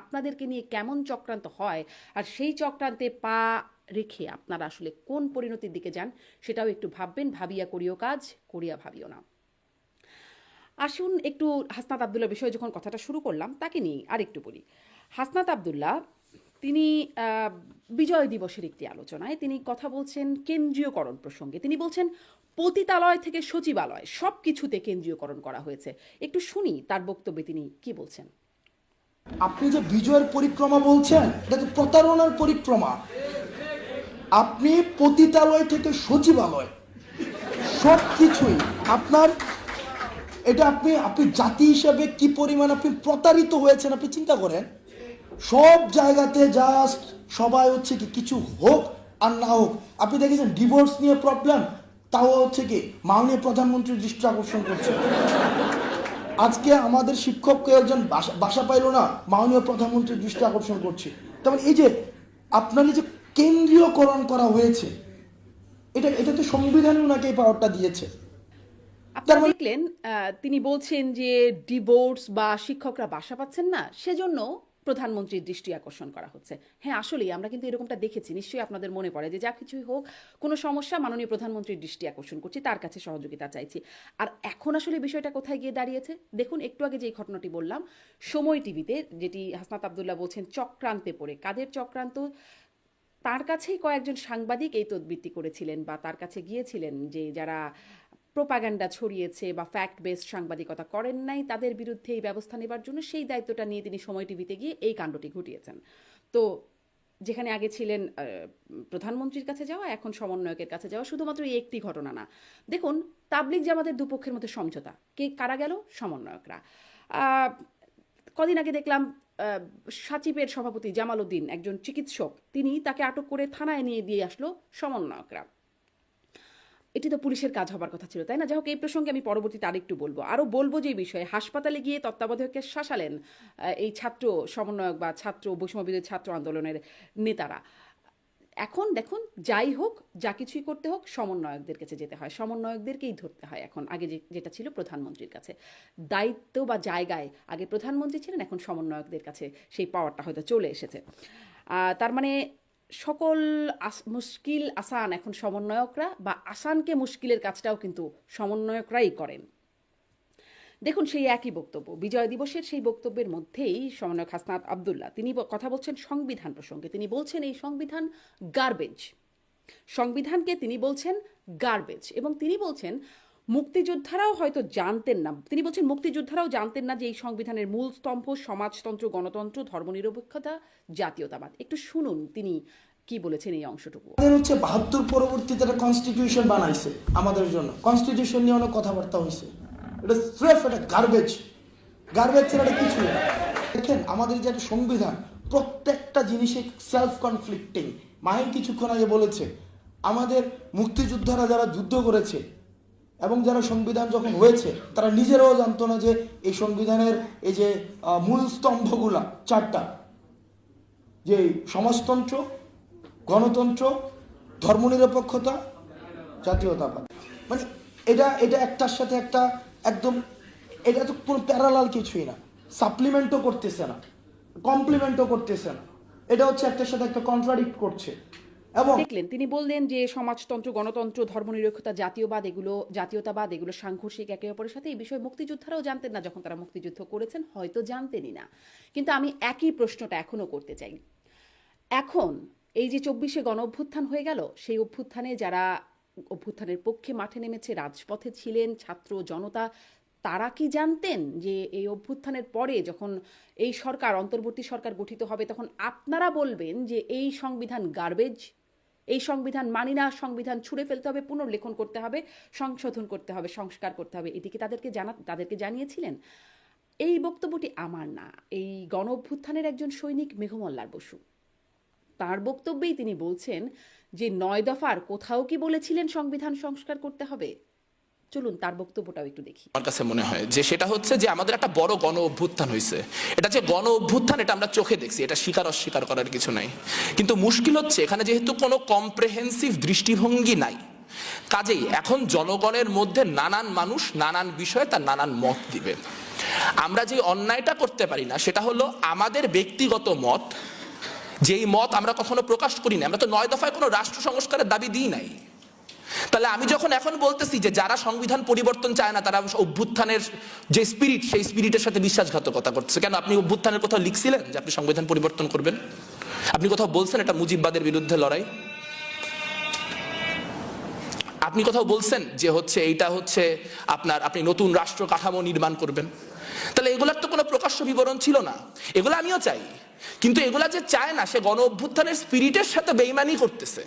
আপনাদেরকে নিয়ে কেমন চক্রান্ত হয় আর সেই চক্রান্তে পা রেখে আপনারা আসলে কোন পরিণতির দিকে যান সেটাও একটু ভাববেন, ভাবিয়া করিও কাজ, করিয়া ভাবিও না। আসুন একটু হাসনাত আবদুল্লার বিষয়ে যখন কথাটা শুরু করলাম, তাকে নিয়ে আরেকটু বলি। হাসনাত আবদুল্লাহ, তিনি বিজয় দিবসের একটি আলোচনায় তিনি কথা বলছেন কেন্দ্রীয়করণ প্রসঙ্গে। তিনি বলছেন, পতিতালয় থেকে সচিবালয় সব কিছুতে কেন্দ্রীয়করণ করা হয়েছে। একটু শুনি তার বক্তব্যে তিনি কি বলছেন। আপনি যে বিজয়ের পরিক্রমা বলছেন, এটা তো প্রতারণার পরিক্রমা। আপনি পতিতালয় থেকে সচিবালয় সব কিছুই আপনার, এটা আপনি আপনি জাতি হিসাবে কি পরিমাণ আপনি প্রতারিত হয়েছেন আপনি চিন্তা করেন? সব জায়গাতে জাস্ট সবাই হচ্ছে কি কিছু হোক আর না হোক। আপনি দেখেছেন ডিভোর্স নিয়ে প্রবলেম তাও হচ্ছে কি মাননীয় প্রধানমন্ত্রীর দৃষ্টি আকর্ষণ করছে আজকে আমাদের শিক্ষককে একজন বাসা বাসা পাইলো না মাননীয় প্রধানমন্ত্রীর দৃষ্টি আকর্ষণ করছে। তেমন এই যে আপনার এই যে কেন্দ্রীয়করণ করা হয়েছে এটা এটা তো সংবিধানে ওনাকে এই পাওয়ারটা দিয়েছে। আপনারা দেখলেন তিনি বলছেন যে ডিভোর্স বা শিক্ষকরা বাসা পাচ্ছেন না সেজন্য প্রধানমন্ত্রীর দৃষ্টি আকর্ষণ করা হচ্ছে। হ্যাঁ আসলেই আমরা কিন্তু এরকমটা দেখেছি। নিশ্চয়ই আপনাদের মনে পড়ে যে যা কিছুই হোক, কোনো সমস্যা মাননীয় প্রধানমন্ত্রীর দৃষ্টি আকর্ষণ করছি, তার কাছে সহযোগিতা চাইছি। আর এখন আসলে বিষয়টা কোথায় গিয়ে দাঁড়িয়েছে? দেখুন, একটু আগে যে ঘটনাটি বললাম, সময় টিভিতে যেটি হাসনাত আবদুল্লাহ বলছেন, চক্রান্তে পড়ে। কাদের চক্রান্ত? তার কাছেই কয়েকজন সাংবাদিক এই তদবৃত্তি করেছিলেন বা তার কাছে গিয়েছিলেন যে যারা প্রোপাগান্ডা ছড়িয়েছে বা ফ্যাক্ট বেসড সাংবাদিকতা করেন নাই, তাদের বিরুদ্ধে এই ব্যবস্থা নেবার জন্য সেই দায়িত্বটা নিয়ে তিনি সময় টিভিতে গিয়ে এই কাণ্ডটি ঘটিয়েছেন। তো যেখানে আগে ছিলেন প্রধানমন্ত্রীর কাছে যাওয়া, এখন সমন্বয়কের কাছে যাওয়া শুধুমাত্র এই একটি ঘটনা না। দেখুন তাবলিক জামাতের দুপক্ষের মধ্যে সমঝোতা। কে, কারা গেল? সমন্বয়করা। কদিন আগে দেখলাম সাচিবের সভাপতি জামাল উদ্দিন, একজন চিকিৎসক, তিনি তাকে আটক করে থানায় নিয়ে দিয়ে আসলো সমন্বয়করা। এটি তো পুলিশের কাজ হবার কথা ছিল, তাই না? যাই হোক, এই প্রসঙ্গে আমি পরবর্তীতে আরেকটু বলব। আরও বলব যে বিষয়ে, হাসপাতালে গিয়ে তত্ত্বাবধায়ককে শাসালেন এই ছাত্র সমন্বয়ক বা ছাত্র বৈষম্যবিরোধী ছাত্র আন্দোলনের নেতারা। এখন দেখুন, যাই হোক, যা কিছুই করতে হোক, সমন্বয়কদের কাছে যেতে হয়। সমন্বয়কদেরকেই ধরতে হয় এখন, আগে যেটা ছিল প্রধানমন্ত্রীর কাছে। দায়িত্ব বা জায়গায় আগে প্রধানমন্ত্রী ছিলেন, এখন সমন্বয়কদের কাছে সেই পাওয়ারটা হয়তো চলে এসেছে। তার মানে সকল মুশকিল আসান এখন সমন্বয়করা বা আসানকে মুশকিলের কাজটাও কিন্তু সমন্বয়করাই করেন। দেখুন সেই একই বক্তব্য। বিজয় দিবসের সেই বক্তব্যের মধ্যেই সমন্বয়ক হাসনাত আবদুল্লাহ, তিনি কথা বলছেন সংবিধান প্রসঙ্গে। তিনি বলছেন এই সংবিধান গার্বেজ সংবিধানকে তিনি বলছেন গার্বেজ এবং তিনি বলছেন মুক্তিযোদ্ধারাও হয়তো জানতেন না। তিনি বলছেন, মুক্তিযোদ্ধারাও জানতেন না যে এই সংবিধানের মূল স্তম্ভ সমাজতন্ত্র, গণতন্ত্র, ধর্মনিরপেক্ষতা, জাতীয়তাবাদ। একটু শুনুন তিনি কি বলেছেন এই অংশটুকু। আমাদের হচ্ছে বাহাত্তর পরবর্তীতে একটা কনস্টিটিউশন বানাইছে আমাদের জন্য। কনস্টিটিউশন নিয়ে অনেক কথাবার্তা হয়েছে এটা স্রেফ এটা গার্বেজ গার্বেজ ছাড়া এটা কিছু না। দেখেন, আমাদের যে একটা সংবিধান, প্রত্যেকটা জিনিসে সেলফ কনফ্লিক্টিং মাহিন কিছুক্ষণ আগে বলেছে, আমাদের মুক্তিযোদ্ধারা যারা যুদ্ধ করেছে এবং যারা সংবিধান যখন হয়েছে, তারা নিজেরাও জানতো না যে এই সংবিধানের এই যে মূল স্তম্ভগুলা চারটা। যে সমাজতন্ত্র, গণতন্ত্র, ধর্মনিরপেক্ষতা, জাতীয়তাবাদ। মানে এটা এটা একটার সাথে একটা একদম, এটা তো কোনো প্যারালাল কিছুই না। সাপ্লিমেন্টও করতেছে না কমপ্লিমেন্টও করতেছে না। এটা হচ্ছে একটার সাথে একটা কন্ট্রাডিক্ট করছে। দেখলেন, তিনি বললেন যে সমাজতন্ত্র, গণতন্ত্র, ধর্মনিরপেক্ষতা, জাতীয়বাদ এগুলো, জাতীয়তাবাদ এগুলো সাংঘর্ষিক একে অপরের সাথে এই বিষয়ে মুক্তিযোদ্ধারাও জানতেন না যখন তারা মুক্তিযুদ্ধ করেছেন, হয়তো জানতেনই না। কিন্তু আমি একই প্রশ্নটা এখনও করতে চাই। এখন এই যে চব্বিশে গণ অভ্যুত্থান হয়ে গেল, সেই অভ্যুত্থানে যারা অভ্যুত্থানের পক্ষে মাঠে নেমেছে, রাজপথে ছিলেন, ছাত্র, জনতা, তারা কি জানতেন যে এই অভ্যুত্থানের পরে যখন এই সরকার, অন্তর্বর্তী সরকার গঠিত হবে, তখন আপনারা বলবেন যে এই সংবিধান গার্বেজ এই সংবিধান মানি না, সংবিধান ছুঁড়ে ফেলতে হবে, পুনর্লেখন করতে হবে, সংশোধন করতে হবে, সংস্কার করতে হবে। এটি কি তাদেরকে জানা, তাদেরকে জানিয়েছিলেন? এই বক্তব্যটি আমার না। এই গণ অভ্যুত্থানের একজন সৈনিক মেঘমল্লার বসু। তার বক্তব্যেই তিনি বলছেন যে, নয় দফার কোথাও কি বলেছিলেন সংবিধান সংস্কার করতে হবে? চলুন তার বক্তব্যটাও একটু দেখি। আমার কাছে মনে হয় যে সেটা হচ্ছে যে আমাদের একটা বড় গণ অভ্যুত্থান হয়েছে। এটা যে গণ অভ্যুত্থান, এটা আমরা চোখে দেখছি, এটা স্বীকার অস্বীকার করার কিছু নাই। কিন্তু মুশকিল হচ্ছে, এখানে যেহেতু কোনো কম্প্রেহেন্সিভ দৃষ্টিভঙ্গি নাই, কাজেই এখন জনগণের মধ্যে নানান মানুষ নানান বিষয়ে তার নানান মত দিবে। আমরা যে অন্যায়টা করতে পারি না, সেটা হলো আমাদের ব্যক্তিগত মত। যেই মত আমরা কখনো প্রকাশ করি না আমরা তো নয় দফায় কোনো রাষ্ট্র সংস্কারের দাবি দিই নাই। তাহলে আমি যখন এখন বলতেছি যে যারা সংবিধান পরিবর্তন চায় না, তারা অভ্যুত্থানের যে স্পিরিট সেই স্পিরিটের সাথে বিশ্বাসঘাতকতা করছে কেন? আপনি অভ্যুত্থানের কোথাও লিখছিলেন যে আপনি সংবিধান পরিবর্তন করবেন? আপনি কোথাও বলছেন এটা মুজিববাদের বিরুদ্ধে লড়াই? আপনি কোথাও বলছেন যে হচ্ছে এইটা হচ্ছে আপনার, আপনি নতুন রাষ্ট্র কাঠামো নির্মাণ করবেন? তাহলে এগুলার তো কোনো প্রকাশ্য বিবরণ ছিল না। এগুলো আমিও চাই। কিন্তু এগুলা যে চায় না, সে গণ অভ্যুত্থানের স্পিরিটের সাথে বেইমানি করতেছে।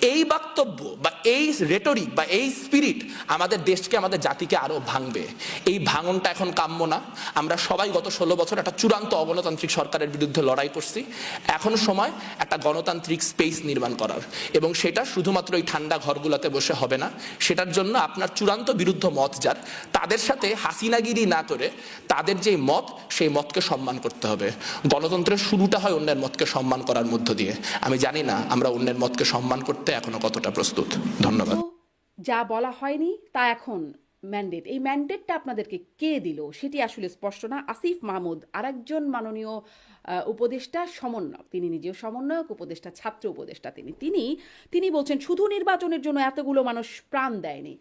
এই বক্তব্য বা এই রেটরিক বা এই স্পিরিট আমাদের দেশকে, আমাদের জাতিকে আরও ভাঙবে। এই ভাঙনটা এখন কাম্য না। আমরা সবাই গত ষোলো বছর একটা চূড়ান্ত অগণতান্ত্রিক সরকারের বিরুদ্ধে লড়াই করছি। এখন সময় একটা গণতান্ত্রিক স্পেস নির্মাণ করার। এবং সেটা শুধুমাত্র এই ঠান্ডা ঘরগুলোতে বসে হবে না। সেটার জন্য আপনার চূড়ান্ত বিরুদ্ধ মত যার, তাদের সাথে হাসিনাগিরি না করে তাদের যে মত, সেই মতকে সম্মান করতে হবে। গণতন্ত্রের শুরুটা হয় অন্যের মতকে সম্মান করার মধ্য দিয়ে। আমি জানি না আমরা অন্যের মতকে সম্মান করতে এখনও কতটা প্রস্তুত। ধন্যবাদ। যা বলা হয়নি তা এখন ম্যান্ডেট এই ম্যান্ডেটটা আপনাদেরকে কে দিল সেটি আসলে স্পষ্ট না। আসিফ মাহমুদ, আরেকজন মাননীয় উপদেষ্টা সমন্বয়ক। তিনি নিজেও সমন্বয়ক, উপদেষ্টা, ছাত্র উপদেষ্টা তিনি। তিনি তিনি বলছেন, শুধু নির্বাচনের জন্য এতগুলো মানুষ প্রাণ দেয়নি।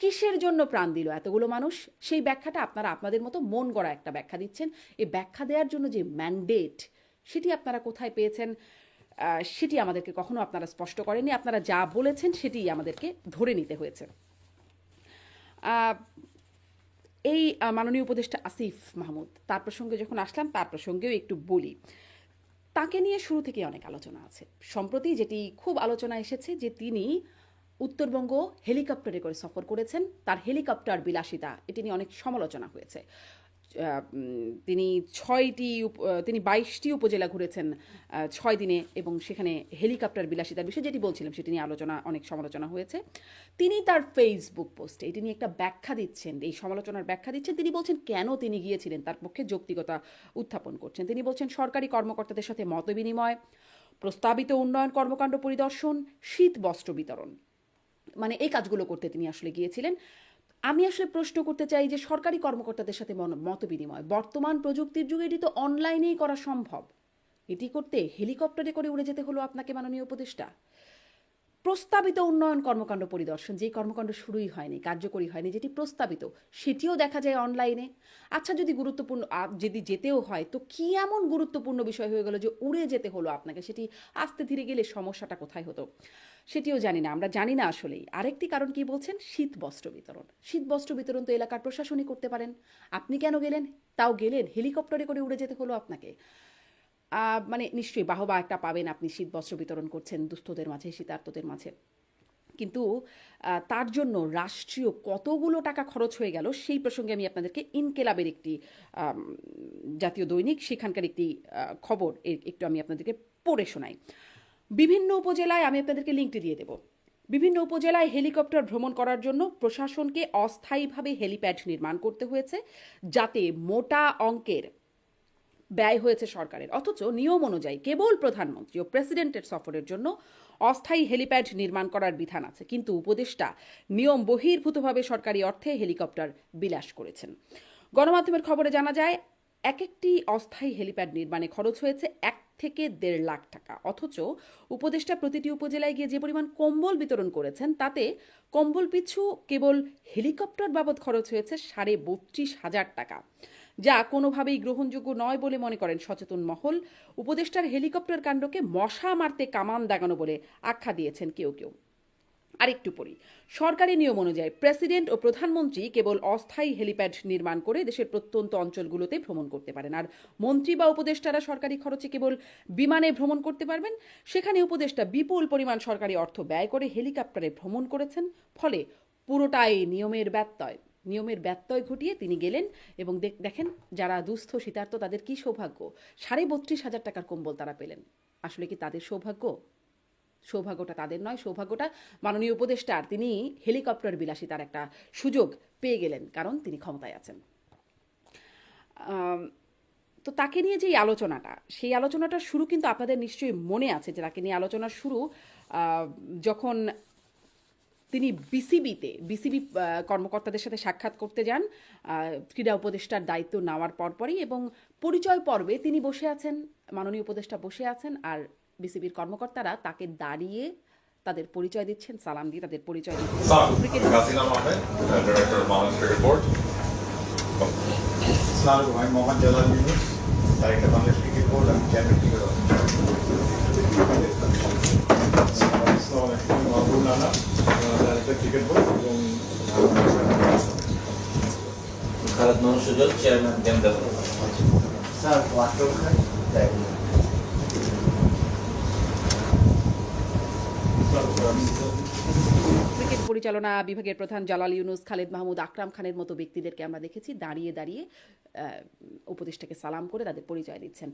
কিসের জন্য প্রাণ দিল এতগুলো মানুষ? সেই ব্যাখ্যাটা আপনারা আপনাদের মতো মন গড়া একটা ব্যাখ্যা দিচ্ছেন। এই ব্যাখ্যা দেওয়ার জন্য যে ম্যান্ডেট সেটি আপনারা কোথায় পেয়েছেন? সেটি আমাদেরকে কখনো আপনারা স্পষ্ট করেননি। আপনারা যা বলেছেন সেটি আমাদেরকে ধরে নিতে হয়েছে। এই মাননীয় উপদেষ্টা আসিফ মাহমুদ, তার প্রসঙ্গে যখন আসলাম, তার প্রসঙ্গেও একটু বলি। তাকে নিয়ে শুরু থেকে অনেক আলোচনা আছে। সম্প্রতি যেটি খুব আলোচনা এসেছে যে তিনি উত্তরবঙ্গ হেলিকপ্টারে করে সফর করেছেন। তার হেলিকপ্টার বিলাসিতা, এটি নিয়ে অনেক সমালোচনা হয়েছে। তিনি ছয়টি তিনি বাইশটি উপজেলা ঘুরেছেন ছয় দিনে এবং সেখানে হেলিকপ্টার বিলাসিতার বিষয়ে যেটি বলছিলাম সেটি নিয়ে আলোচনা, অনেক সমালোচনা হয়েছে। তিনি তার ফেসবুক পোস্টে এটি নিয়ে একটা ব্যাখ্যা দিচ্ছেন, এই সমালোচনার ব্যাখ্যা দিচ্ছেন। তিনি বলছেন, কেন তিনি গিয়েছিলেন? তার পক্ষে যৌক্তিকতা উত্থাপন করছেন। তিনি বলছেন, সরকারি কর্মকর্তাদের সাথে মতবিনিময় প্রস্তাবিত উন্নয়ন কর্মকাণ্ড পরিদর্শন, শীত বস্ত্র বিতরণ। মানে এই কাজগুলো করতে তিনি আসলে গিয়েছিলেন। আমি আসলে প্রশ্ন করতে চাই যে সরকারি কর্মকর্তাদের সাথে মত বিনিময় বর্তমান প্রযুক্তির যুগে এটি তো অনলাইনেই করা সম্ভব। এটি করতে হেলিকপ্টারে করে উড়ে যেতে হলো আপনাকে, মাননীয় উপদেষ্টা। প্রস্তাবিত উন্নয়ন কর্মকাণ্ড পরিদর্শন যে কর্মকাণ্ড শুরুই হয়নি, কার্যকরী হয়নি, যেটি প্রস্তাবিত, সেটিও দেখা যায় অনলাইনে। আচ্ছা যদি গুরুত্বপূর্ণ যদি যেতেও হয়, তো কি এমন গুরুত্বপূর্ণ বিষয় হয়ে গেল যে উড়ে যেতে হলো আপনাকে? সেটি আস্তে ধীরে গেলে সমস্যাটা কোথায় হতো? সেটিও জানি না, আমরা জানি না আসলেই। আরেকটি কারণ কি বলছেন? শীত বস্ত্র বিতরণ। শীত বস্ত্র বিতরণ তো এলাকার প্রশাসনই করতে পারেন। আপনি কেন গেলেন? তাও গেলেন, হেলিকপ্টারে করে উড়ে যেতে হলো আপনাকে। মানে নিশ্চয়ই বাহবা একটা পাবেন আপনি শীত বস্ত্র বিতরণ করছেন দুস্থদের মাঝে শীতার্তদের মাঝে। কিন্তু তার জন্য রাষ্ট্রীয় কতগুলো টাকা খরচ হয়ে গেল, সেই প্রসঙ্গে আমি আপনাদেরকে ইনকেলাবের একটি জাতীয় দৈনিক, সেখানকার একটি খবর একটু আমি আপনাদেরকে পড়ে শোনাই। বিভিন্ন উপজেলায় আমি আপনাদেরকে লিঙ্কটি দিয়ে দেব। বিভিন্ন উপজেলায় হেলিকপ্টার ভ্রমণ করার জন্য প্রশাসনকে অস্থায়ীভাবে হেলিপ্যাড নির্মাণ করতে হয়েছে, যাতে মোটা অঙ্কের ব্যয় হয়েছে সরকারের। অথচ নিয়ম অনুযায়ী কেবল প্রধানমন্ত্রী ও প্রেসিডেন্টের সফরের জন্য অস্থায়ী হেলিপ্যাড নির্মাণ করার বিধান আছে। কিন্তু উপদেষ্টা নিয়ম বহির্ভূতভাবে সরকারি অর্থে হেলিকপ্টার বিলাস করেছেন। গণমাধ্যমের খবরে জানা যায় এক একটি অস্থায়ী হেলিপ্যাড নির্মাণে খরচ হয়েছে এক থেকে দেড় লাখ টাকা। অথচ উপদেষ্টা প্রতিটি উপজেলায় গিয়ে যে পরিমাণ কম্বল বিতরণ করেছেন, তাতে কম্বল পিছু কেবল হেলিকপ্টার বাবদ খরচ হয়েছে সাড়ে বত্রিশ হাজার টাকা। যা কোনোভাবেই গ্রহণযোগ্য নয় বলে মনে করেন সচেতন মহল। উপদেষ্টার হেলিকপ্টার কাণ্ডকে মশা মারতে কামান দাগানো বলে আখ্যা দিয়েছেন কেউ কেউ। আরেকটু পড়ি। সরকারি নিয়ম অনুযায়ী প্রেসিডেন্ট ও প্রধানমন্ত্রী কেবল অস্থায়ী হেলিপ্যাড নির্মাণ করে দেশের প্রত্যন্ত অঞ্চলগুলোতে ভ্রমণ করতে পারেন। আর মন্ত্রী বা উপদেষ্টারা সরকারি খরচে কেবল বিমানে ভ্রমণ করতে পারবেন? সেখানে উপদেষ্টা বিপুল পরিমাণ সরকারি অর্থ ব্যয় করে হেলিকপ্টারে ভ্রমণ করেছেন। ফলে পুরোটাই নিয়মের ব্যত্যয়। নিয়মের ব্যত্যয় ঘটিয়ে তিনি গেলেন এবং দেখ- দেখেন যারা দুস্থ শীতার্থ তাদের কি সৌভাগ্য? সাড়ে বত্রিশ হাজার টাকার কম্বল তারা পেলেন। আসলে কি তাদের সৌভাগ্য? সৌভাগ্যটা তাদের নয়, সৌভাগ্যটা মাননীয় উপদেষ্টার। তিনি হেলিকপ্টার বিলাসী তার একটা সুযোগ পেয়ে গেলেন, কারণ তিনি ক্ষমতায় আছেন। তো তাকে নিয়ে যে আলোচনাটা, সেই আলোচনাটার শুরু কিন্তু আপনাদের নিশ্চয়ই মনে আছে যে তাকে নিয়ে আলোচনার শুরু যখন তিনি বিসিবিতে, বিসিবি কর্মকর্তাদের সাথে সাক্ষাৎ করতে যান ক্রীড়া উপদেষ্টার দায়িত্ব নেওয়ার পরপরই এবং পরিচয় পর্বে তিনি বসে আছেন, মাননীয় উপদেষ্টা বসে আছেন, আর বিসিবির কর্মকর্তারা তাকে দাঁড়িয়ে তাদের পরিচয় দিচ্ছেন সালাম দিয়ে তাদের পরিচয় দিচ্ছেন। Cricket Kasina Mohammed, uh, Director of Bangladesh cricket পরিচালনা বিভাগের প্রধান জালাল ইউনুস, খালেদ মাহমুদ আকরাম খানের মতো ব্যক্তিদেরকে আমরা দেখেছি। দাঁড়িয়ে দাঁড়িয়ে উপদেষ্টাকে সালাম করে তাদের পরিচয় দিচ্ছেন।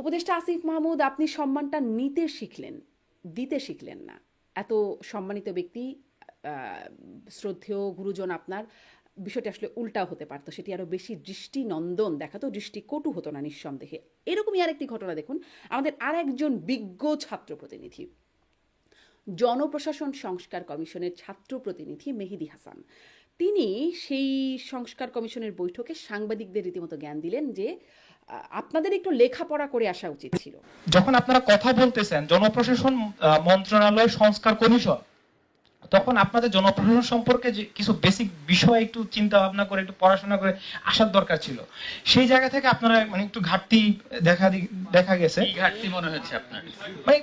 উপদেষ্টা আসিফ মাহমুদ, আপনি সম্মানটা নিতে শিখলেন, দিতে শিখলেন না। এত সম্মানিত ব্যক্তি শ্রদ্ধেয় গুরুজন আপনার, বিষয়টি আসলে উল্টা হতে পারতো। সেটি আরও বেশি দৃষ্টি নন্দন দেখাতো দৃষ্টি কটু হতো না নিঃসন্দেহে। এরকমই আরেকটি ঘটনা দেখুন, আমাদের আর একজন বিজ্ঞ ছাত্র প্রতিনিধি। জনপ্রশাসন সংস্কার কমিশনের ছাত্র প্রতিনিধি মেহেদি হাসান। তিনি সেই সংস্কার কমিশনের বৈঠকে সাংবাদিকদের রীতিমতো জ্ঞান দিলেন যে আপনাদের একটু লেখাপড়া করে আসা উচিত ছিল। যখন আপনারা কথা বলতেছেন, জনপ্রশাসন মন্ত্রণালয় সংস্কার কমিশন তখন আপনাদের জনপ্রশাসন সম্পর্কে যে কিছু বেসিক বিষয় একটু চিন্তা ভাবনা করে একটু পড়াশোনা করে আসার দরকার ছিল। সেই জায়গা থেকে আপনারা মানে একটু ঘাটতি দেখা দেখা গেছে। ঘাটতি মনে হচ্ছে আপনার? মানে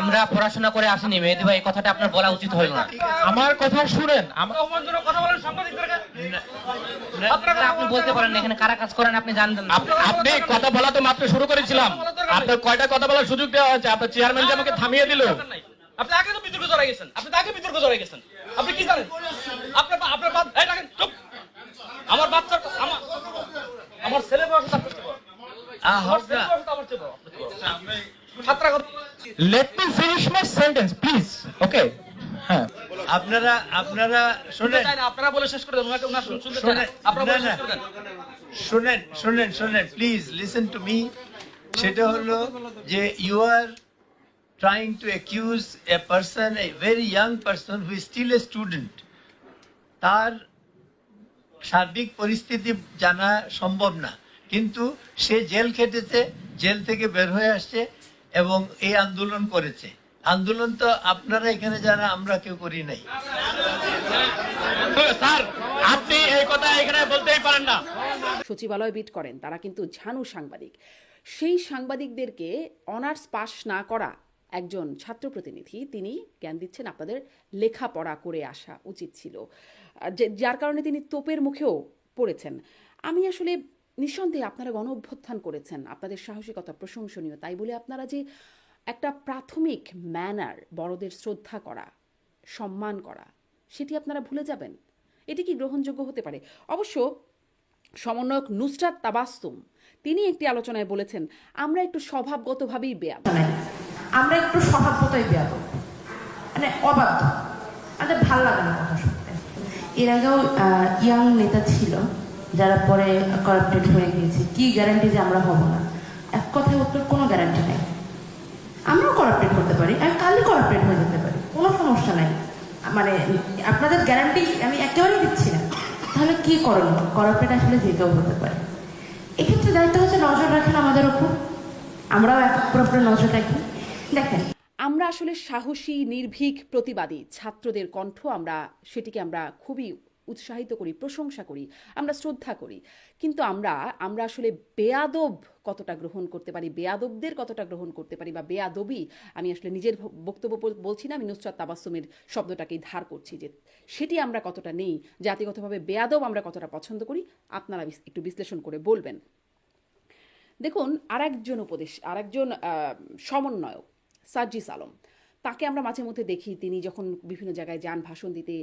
আমরা পড়াশোনা করে আসিনি মেহেদি ভাই কথাটা আপনার বলা উচিত হলো না। আমার কথা শুনেন আমার আপনারা আপনি বলতে পারেন এখানে কারা কাজ করেন আপনি জানতেন আপনি কথা বলা তো মাত্র শুরু করেছিলাম। আপনার কয়টা কথা বলার সুযোগ দেওয়া হয়েছে আপনার চেয়ারম্যান যে আমাকে থামিয়ে দিল। আপনি আগে তো বিতর্ক জড়াই গেছেন। আপনি তো আগে বিতর্ক জড়াই গেছেন। আপনি কি জানেন? আপনার আপনার বাদ এই রাখেন চুপ। আমার বাচ্চার আমার আমার ছেলে বয়স তার চেয়ে বড়। আমার ছেলে বয়স আমার চেয়ে বড়। ছাত্রা let me finish my sentence please okay হ্যাঁ। আপনারা আপনারা শুনেন। আপনারা বলে শেষ করে দেন ওনাকে ওনার শুনতে চায় শোনেন, আপনারা বলে শেষ করে দেন। শুনেন শুনেন শুনেন প্লিজ লিসেন টু মি সেটা হলো যে you are trying to accuse a person a very young person who is still a student তার সার্বিক পরিস্থিতি জানা সম্ভব না। কিন্তু সে জেল খেটেছে জেল থেকে বের হয়ে আসছে এবং এই আন্দোলন করেছে। আন্দোলন তো আপনারা এখানে যারা আমরা কেউ করি নাই। স্যার আপনি এই কথা এখানে বলতেই পারেন না। সচিবালয় বিট করেন তারা কিন্তু ঝানু সাংবাদিক। সেই সাংবাদিকদেরকে অনার্স পাশ না করা একজন ছাত্র প্রতিনিধি তিনি জ্ঞান দিচ্ছেন আপনাদের লেখাপড়া করে আসা উচিত ছিল। যে- যার কারণে তিনি তোপের মুখেও পড়েছেন। আমি আসলে নিঃসন্দেহে আপনারা গণ অভ্যুত্থান করেছেন, আপনাদের সাহসিকতা প্রশংসনীয়। তাই বলে আপনারা যে একটা প্রাথমিক ম্যানার বড়দের শ্রদ্ধা করা, সম্মান করা, সেটি আপনারা ভুলে যাবেন। এটি কি গ্রহণযোগ্য হতে পারে? অবশ্য সমন্বয়ক নুসরাত তাবাস্তুম, তিনি একটি আলোচনায় বলেছেন, আমরা একটু স্বভাবগতভাবেই বেয়া নাই আমরা একটু স্বভাবতই বেয়াদ মানে অবাধ্য। আমাদের ভালো লাগে না কথা শুনতে। এর আগেও ইয়াং নেতা ছিল, যারা পরে করাপ্টেড হয়ে গিয়েছে। কি গ্যারান্টি যে আমরা হব না? এক কথায় উত্তর, কোনো গ্যারান্টি নেই। আমরাও করাপ্টেড হতে পারি, আর কালই করাপ্টেড হয়ে যেতে পারি। কোনো সমস্যা নাই। মানে আপনাদের গ্যারান্টি আমি একেবারেই দিচ্ছি না। তাহলে কি করণীয় করাপ্টেড আসলে যে কেউ হতে পারে। এক্ষেত্রে দায়িত্ব হচ্ছে নজর রাখেন আমাদের উপর। আমরাও এক পুরোপুরি নজর রাখি। দেখেন। আমরা আসলে সাহসী, নির্ভীক, প্রতিবাদী ছাত্রদের কণ্ঠ আমরা, সেটিকে আমরা খুবই উৎসাহিত করি, প্রশংসা করি, আমরা শ্রদ্ধা করি। কিন্তু আমরা আমরা আসলে বেয়াদব কতটা গ্রহণ করতে পারি, বেয়াদবদের কতটা গ্রহণ করতে পারি বা বেয়াদবি আমি আসলে নিজের বক্তব্য বলছি না, আমি নুসরাত তাবাসুমের শব্দটাকেই ধার করছি যে সেটি আমরা কতটা নেই, জাতিগতভাবে বেয়াদব আমরা কতটা পছন্দ করি, আপনারা একটু বিশ্লেষণ করে বলবেন। দেখুন, আরেকজন উপদেশ, আরেকজন সমন্বয়ক সার্জিস আলম তাকে আমরা মাঝে মধ্যে দেখি তিনি যখন বিভিন্ন জায়গায় যান ভাষণ দিতে।